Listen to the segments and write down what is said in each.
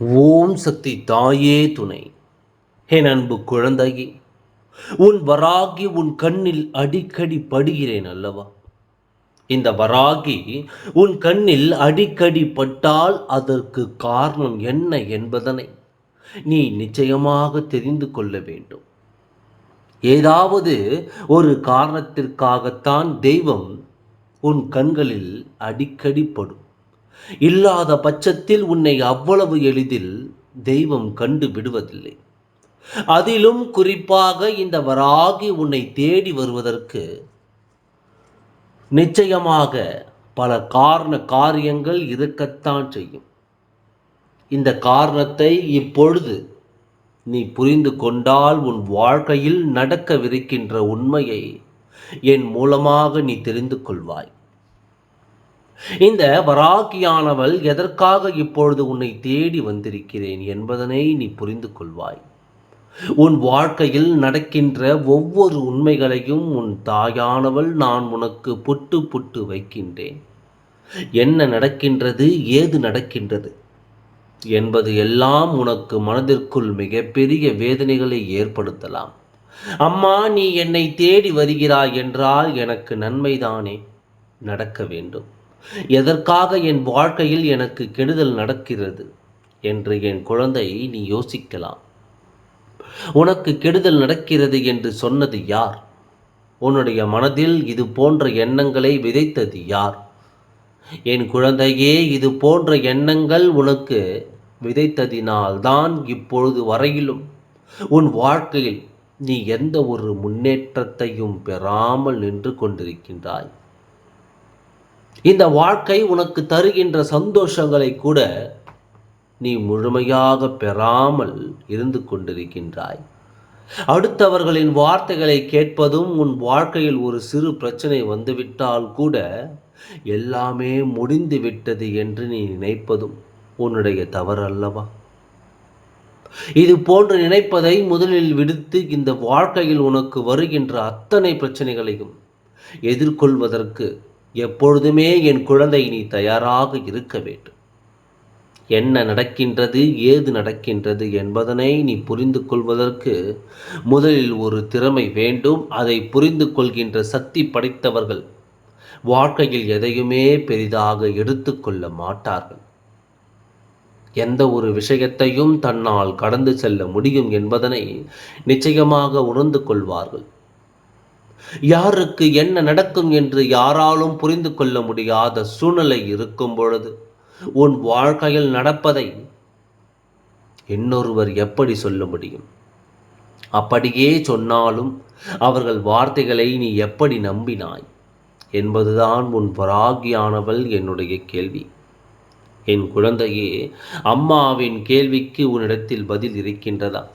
ஓம் சக்தி தாயே துணை. என் அன்பு குழந்தையே உன் வராகி உன் கண்ணில் அடிக்கடி படுகிறேன் அல்லவா? இந்த வராகி உன் கண்ணில் அடிக்கடி பட்டால் அதற்கு காரணம் என்ன என்பதனை நீ நிச்சயமாக தெரிந்து கொள்ள வேண்டும். ஏதாவது ஒரு காரணத்திற்காகத்தான் தெய்வம் உன் கண்களில் அடிக்கடி படும். இல்லாத பட்சத்தில் உன்னை அவ்வளவு எளிதில் தெய்வம் கண்டு விடுவதில்லை. அதிலும் குறிப்பாக இந்த வராகி உன்னை தேடி வருவதற்கு நிச்சயமாக பல காரண காரியங்கள் இருக்கத்தான் செய்யும். இந்த காரணத்தை இப்பொழுது நீ புரிந்து கொண்டால் உன் வாழ்க்கையில் நடக்கவிருக்கின்ற உண்மையை என் மூலமாக நீ தெரிந்து கொள்வாய். இந்த வராகியானவள் எதற்காக இப்பொழுது உன்னை தேடி வந்திருக்கிறேன் என்பதனை நீ புரிந்து கொள்வாய். உன் வாழ்க்கையில் நடக்கின்ற ஒவ்வொரு உண்மைகளையும் உன் தாயானவள் நான் உனக்கு புட்டு புட்டு வைக்கின்றேன். என்ன நடக்கின்றது ஏது நடக்கின்றது என்பது எல்லாம் உனக்கு மனதிற்குள் மிகப்பெரிய வேதனைகளை ஏற்படுத்தலாம். அம்மா நீ என்னை தேடி வருகிறாய் என்றால் எனக்கு நன்மைதானே? நடக்க வேண்டும். எதற்காக என் வாழ்க்கையில் எனக்கு கெடுதல் நடக்கிறது? என்று என் குழந்தை நீ யோசிக்கலாம். உனக்கு கெடுதல் நடக்கிறது என்று சொன்னது யார்? உன்னுடைய மனதில் இது போன்ற எண்ணங்களை விதைத்தது யார்? என் குழந்தையே இது போன்ற எண்ணங்கள் உனக்கு விதைத்ததினால்தான் இப்பொழுது வரையிலும் உன் வாழ்க்கையில் நீ எந்த ஒரு முன்னேற்றத்தையும் பெறாமல் நின்று கொண்டிருக்கின்றாய். இந்த வாழ்க்கை உனக்கு தருகின்ற சந்தோஷங்களை கூட நீ முழுமையாக பெறாமல் இருந்து கொண்டிருக்கின்றாய். அடுத்தவர்களின் வார்த்தைகளை கேட்பதும் உன் வாழ்க்கையில் ஒரு சிறு பிரச்சனை வந்துவிட்டால் கூட எல்லாமே முடிந்து விட்டது என்று நீ நினைப்பதும் உன்னுடைய தவறு அல்லவா இது போன்று நினைப்பதை முதலில் விடுத்து இந்த வாழ்க்கையில் உனக்கு வருகின்ற அத்தனை பிரச்சனைகளையும் எதிர்கொள்வதற்கு எப்பொழுதுமே என் குழந்தை நீ தயாராக இருக்க வேண்டும். என்ன நடக்கின்றது ஏது நடக்கின்றது என்பதனை நீ புரிந்து கொள்வதற்கு முதலில் ஒரு திறமை வேண்டும். அதை புரிந்து கொள்கின்ற சக்தி படைத்தவர்கள் வாழ்க்கையில் எதையுமே பெரிதாக எடுத்துக்கொள்ள மாட்டார்கள். எந்த ஒரு விஷயத்தையும் தன்னால் கடந்து செல்ல முடியும் என்பதனை நிச்சயமாக உணர்ந்து கொள்வார்கள். யாருக்கு என்ன நடக்கும் என்று யாராலும் புரிந்து கொள்ள முடியாத சூழ்நிலை இருக்கும் பொழுது உன் வாழ்க்கையில் நடப்பதை இன்னொருவர் எப்படி சொல்ல முடியும்? அப்படியே சொன்னாலும் அவர்கள் வார்த்தைகளை நீ எப்படி நம்பினாய்? என்பதுதான் உன் பராகியானவள் என்னுடைய கேள்வி. என் குழந்தையே அம்மாவின் கேள்விக்கு உன்னிடத்தில் பதில் இருக்கின்றதா?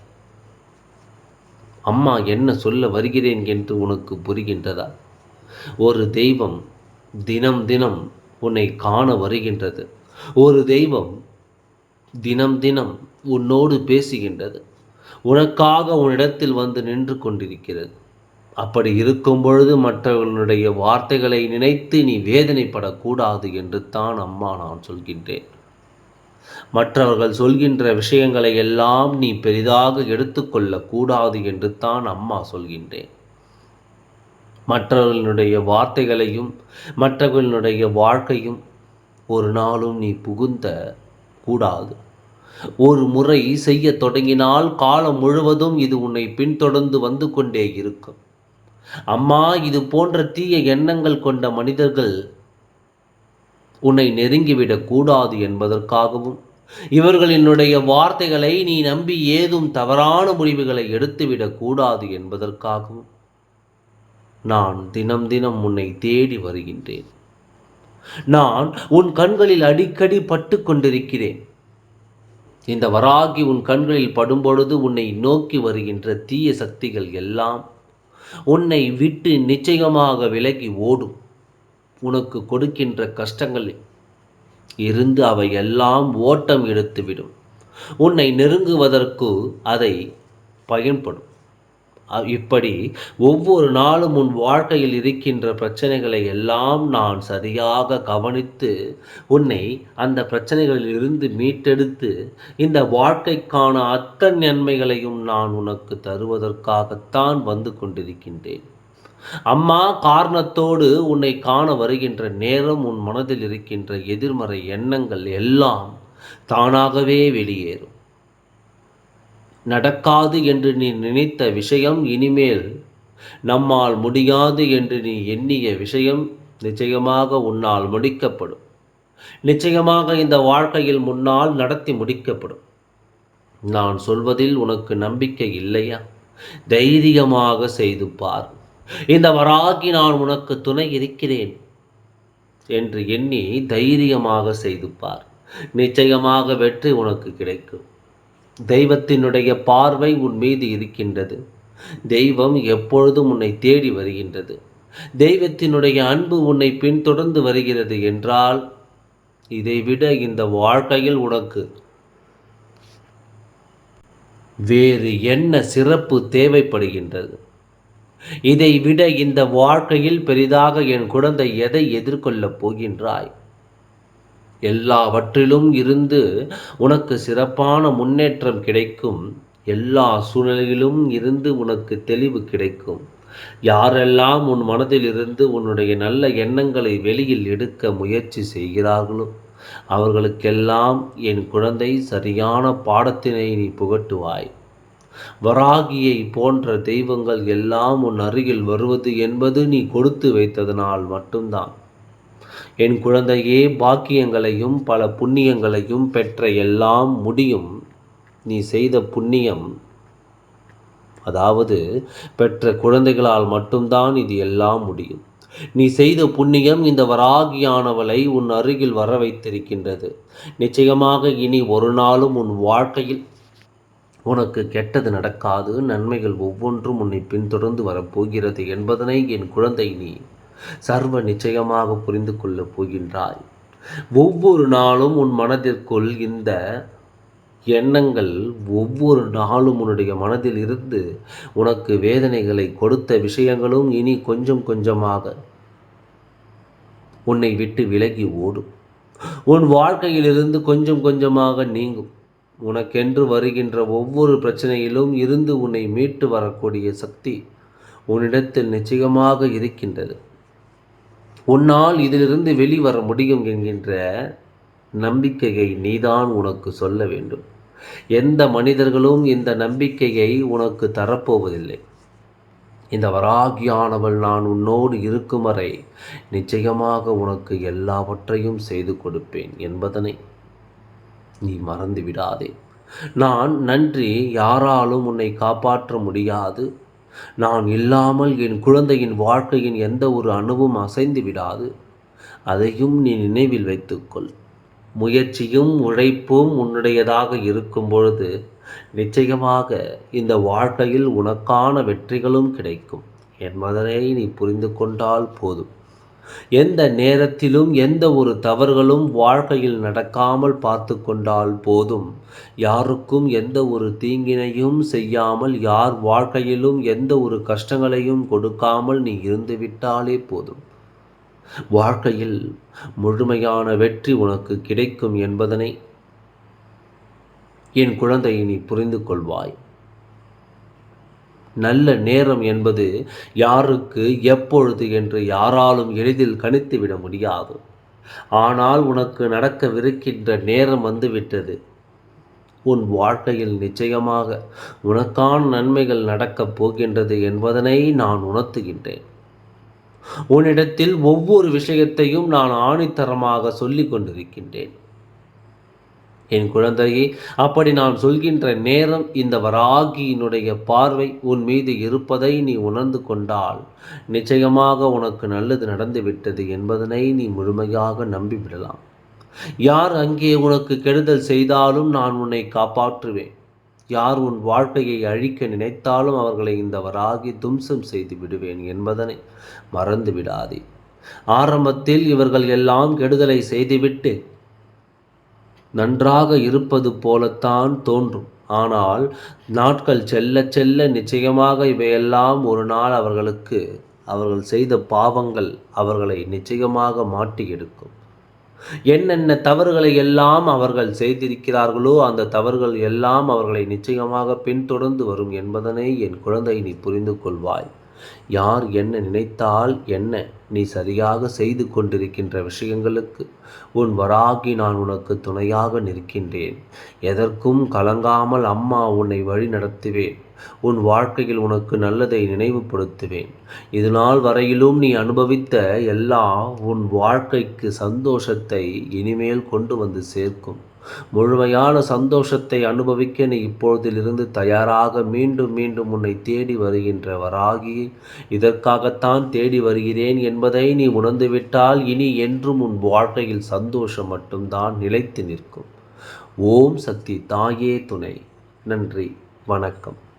அம்மா என்ன சொல்ல வருகிறேன் என்று உனக்கு புரிகின்றதா? ஒரு தெய்வம் தினம் தினம் உன்னை காண வருகின்றது. ஒரு தெய்வம் தினம் தினம் உன்னோடு பேசுகின்றது. உனக்காக உன்னிடத்தில் வந்து நின்று கொண்டிருக்கிறது. அப்படி இருக்கும் பொழுது மற்றவர்களுடைய வார்த்தைகளை நினைத்து நீ வேதனைப்படக்கூடாது என்று தான் அம்மா நான் சொல்கின்றேன். மற்றவர்கள் சொல்கின்ற விஷயங்களை எல்லாம் நீ பெரிதாக எடுத்துக்கொள்ளக்கூடாது என்று தான் அம்மா சொல்கின்றேன். மற்றவர்களுடைய வார்த்தைகளையும் மற்றவர்களுடைய வாழ்க்கையும் ஒரு நாளும் நீ புகுந்த கூடாது. ஒரு முறை செய்ய தொடங்கினால் காலம் முழுவதும் இது உன்னை பின்தொடர்ந்து வந்து கொண்டே இருக்கும். அம்மா இது போன்ற தீய எண்ணங்கள் கொண்ட மனிதர்கள் உன்னை நெருங்கிவிடக் கூடாது என்பதற்காகவும் இவர்களினுடைய வார்த்தைகளை நீ நம்பி ஏதும் தவறான முடிவுகளை எடுத்துவிடக் கூடாது என்பதற்காகவும் நான் தினம் தினம் உன்னை தேடி வருகின்றேன். நான் உன் கண்களில் அடிக்கடி பட்டு கொண்டிருக்கிறேன். இந்த வராகி உன் கண்களில் படும்பொழுது உன்னை நோக்கி வருகின்ற தீய சக்திகள் எல்லாம் உன்னை விட்டு நிச்சயமாக விலகி ஓடும். உனக்கு கொடுக்கின்ற கஷ்டங்களில் இருந்து அவை எல்லாம் ஓட்டம் எடுத்துவிடும். உன்னை நெருங்குவதற்கு அதை பயன்படும். இப்படி ஒவ்வொரு நாளும் உன் வாழ்க்கையில் இருக்கின்ற பிரச்சனைகளை எல்லாம் நான் சரியாக கவனித்து உன்னை அந்த பிரச்சனைகளில் இருந்து மீட்டெடுத்து இந்த வாழ்க்கைக்கான அத்தன் நன்மைகளையும் நான் உனக்கு தருவதற்காகத்தான் வந்து கொண்டிருக்கின்றேன். அம்மா காரணத்தோடு உன்னை காண வருகின்ற நேரம் உன் மனதில் இருக்கின்ற எதிர்மறை எண்ணங்கள் எல்லாம் தானாகவே வெளியேறும். நடக்காது என்று நீ நினைத்த விஷயம் இனிமேல் நம்மால் முடியாது என்று நீ எண்ணிய விஷயம் நிச்சயமாக உன்னால் முடிக்கப்படும். நிச்சயமாக இந்த வாழ்க்கையில் முன்னால் நடத்தி முடிக்கப்படும். நான் சொல்வதில் உனக்கு நம்பிக்கை இல்லையா? தைரியமாக செய்து பார். இந்த வராகி நான் உனக்கு துணை இருக்கிறேன் என்று எண்ணி தைரியமாக செய்து பார். நிச்சயமாக வெற்றி உனக்கு கிடைக்கும். தெய்வத்தினுடைய பார்வை உன் மீது இருக்கின்றது. தெய்வம் எப்பொழுதும் உன்னை தேடி வருகின்றது. தெய்வத்தினுடைய அன்பு உன்னை பின்தொடர்ந்து வருகிறது என்றால் இதைவிட இந்த வாழ்க்கையில் உனக்கு வேறு என்ன சிறப்பு தேவைப்படுகின்றது? இதை விட இந்த வாழ்க்கையில் பெரிதாக என் குழந்தை எதை எதிர்கொள்ளப் போகின்றாய்? எல்லாவற்றிலும் இருந்து உனக்கு சிறப்பான முன்னேற்றம் கிடைக்கும். எல்லா சூழ்நிலையிலும் இருந்து உனக்கு தெளிவு கிடைக்கும். யாரெல்லாம் உன் மனதில் இருந்து உன்னுடைய நல்ல எண்ணங்களை வெளியில் எடுக்க முயற்சி செய்கிறார்களோ அவர்களுக்கெல்லாம் என் குழந்தை சரியான பாடத்தினை நீ புகட்டுவாய். வராகியை போன்ற தெய்வங்கள் எல்லாம் உன் அருகில் வருவது என்பது நீ கொடுத்து வைத்ததனால் மட்டும்தான். என் குழந்தையே பாக்கியங்களையும் பல புண்ணியங்களையும் பெற்ற எல்லாம் முடியும். நீ செய்த புண்ணியம் அதாவது பெற்ற குழந்தைகளால் மட்டும்தான் இது எல்லாம் முடியும். நீ செய்த புண்ணியம் இந்த வராகியானவளை உன் அருகில் வர வைத்திருக்கின்றது நிச்சயமாக இனி ஒரு நாளும் உன் வாழ்க்கையில் உனக்கு கெட்டது நடக்காது நன்மைகள் ஒவ்வொன்றும் உன்னை பின்தொடர்ந்து வரப்போகிறது என்பதனை என் குழந்தை நீ சர்வ நிச்சயமாக புரிந்து கொள்ளப் போகின்றாய். ஒவ்வொரு நாளும் உன் மனதிற்குள் இந்த எண்ணங்கள் ஒவ்வொரு நாளும் உன்னுடைய மனதில் இருந்து உனக்கு வேதனைகளை கொடுத்த விஷயங்களும் இனி கொஞ்சம் கொஞ்சமாக உன்னை விட்டு விலகி ஓடும். உன் வாழ்க்கையிலிருந்து கொஞ்சம் கொஞ்சமாக நீங்கும். உனக்கென்று வருகின்ற ஒவ்வொரு பிரச்சனையிலும் இருந்து உன்னை மீட்டு வரக்கூடிய சக்தி உன்னிடத்தில் நிச்சயமாக இருக்கின்றது. உன்னால் இதிலிருந்து வெளிவர முடியும் என்கின்ற நம்பிக்கையை நீதான் உனக்கு சொல்ல வேண்டும். எந்த மனிதர்களும் இந்த நம்பிக்கையை உனக்கு தரப்போவதில்லை. இந்த வராகியானவள் நான் உன்னோடு இருக்கும் வரை நிச்சயமாக உனக்கு எல்லாவற்றையும் செய்து கொடுப்பேன் என்பதனை நீ மறந்து விடாதே. நான் நன்றி யாராலும் உன்னை காப்பாற்ற முடியாது. நான் இல்லாமல் என் குழந்தையின் வாழ்க்கையின் எந்த ஒரு அணுவும் அசைந்து விடாது. அதையும் நீ நினைவில் வைத்துக்கொள். முயற்சியும் உழைப்பும் உன்னுடையதாக இருக்கும் பொழுது நிச்சயமாக இந்த வாழ்க்கையில் உனக்கான வெற்றிகளும் கிடைக்கும். என்பதனை நீ புரிந்து கொண்டால் போதும். எந்த நேரத்திலும் எந்த ஒரு தவறுகளும் வாழ்க்கையில் நடக்காமல் பார்த்து கொண்டால் போதும். யாருக்கும் எந்த ஒரு தீங்கினையும் செய்யாமல் யார் வாழ்க்கையிலும் எந்த ஒரு கஷ்டங்களையும் கொடுக்காமல் நீ இருந்துவிட்டாலே போதும். வாழ்க்கையில் முழுமையான வெற்றி உனக்கு கிடைக்கும் என்பதனை என் குழந்தையை நீ புரிந்து கொள்வாய். நல்ல நேரம் என்பது யாருக்கு எப்பொழுது என்று யாராலும் எளிதில் கணித்துவிட முடியாது. ஆனால் உனக்கு நடக்கவிருக்கின்ற நேரம் வந்துவிட்டது. உன் வாழ்க்கையில் நிச்சயமாக உனக்கான நன்மைகள் நடக்கப் போகின்றது என்பதனை நான் உணர்த்துகின்றேன். உன்னிடத்தில் ஒவ்வொரு விஷயத்தையும் நான் ஆணித்தரமாக சொல்லிக் கொண்டிருக்கின்றேன். என் குழந்தையே அப்படி நான் சொல்கின்ற நேரம் இந்த வராகியினுடைய பார்வை உன் மீது இருப்பதை நீ உணர்ந்து கொண்டால் நிச்சயமாக உனக்கு நல்லது நடந்துவிட்டது என்பதனை நீ முழுமையாக நம்பிவிடலாம். யார் அங்கே உனக்கு கெடுதல் செய்தாலும் நான் உன்னை காப்பாற்றுவேன். யார் உன் வாழ்க்கையை அழிக்க நினைத்தாலும் அவர்களை இந்த வராகி தும்சம் செய்து விடுவேன் என்பதனை மறந்து விடாதே ஆரம்பத்தில் இவர்கள் எல்லாம் கெடுதலை செய்துவிட்டு நன்றாக இருப்பது போலத்தான் தோன்றும். ஆனால் நாட்கள் செல்ல செல்ல நிச்சயமாக இவையெல்லாம் ஒரு நாள் அவர்களுக்கு அவர்கள் செய்த பாவங்கள் அவர்களை நிச்சயமாக மாட்டி எடுக்கும். என்னென்ன தவறுகளை எல்லாம் அவர்கள் செய்திருக்கிறார்களோ அந்த தவறுகள் எல்லாம் அவர்களை நிச்சயமாக பின்தொடர்ந்து வரும் என்பதனை என் குழந்தை நீ புரிந்து கொள்வாய். யார் என்ன நினைத்தால் என்ன நீ சரியாக செய்து கொண்டிருக்கின்ற விஷயங்களுக்கு? உன் வராகி நான் உனக்கு துணையாக நிற்கின்றேன். எதற்கும் கலங்காமல் அம்மா உன்னை வழி நடத்துவேன். உன் வாழ்க்கையில் உனக்கு நல்லதை நினைவுபடுத்துவேன். இதுநாள் வரையிலும் நீ அனுபவித்த எல்லாம் உன் வாழ்க்கைக்கு சந்தோஷத்தை இனிமேல் கொண்டு வந்து சேர்க்கும். முழுமையான சந்தோஷத்தை அனுபவிக்க நீ இப்பொழுதிலிருந்து தயாராக மீண்டும் மீண்டும் உன்னை தேடி வருகின்ற வராகி இதற்காகத்தான் தேடி வருகிறேன் என்பதை நீ உணர்ந்துவிட்டால் இனி என்றும் உன் வாழ்க்கையில் சந்தோஷம் மட்டும்தான் நிலைத்து நிற்கும். ஓம் சக்தி தாயே துணை. நன்றி. வணக்கம்.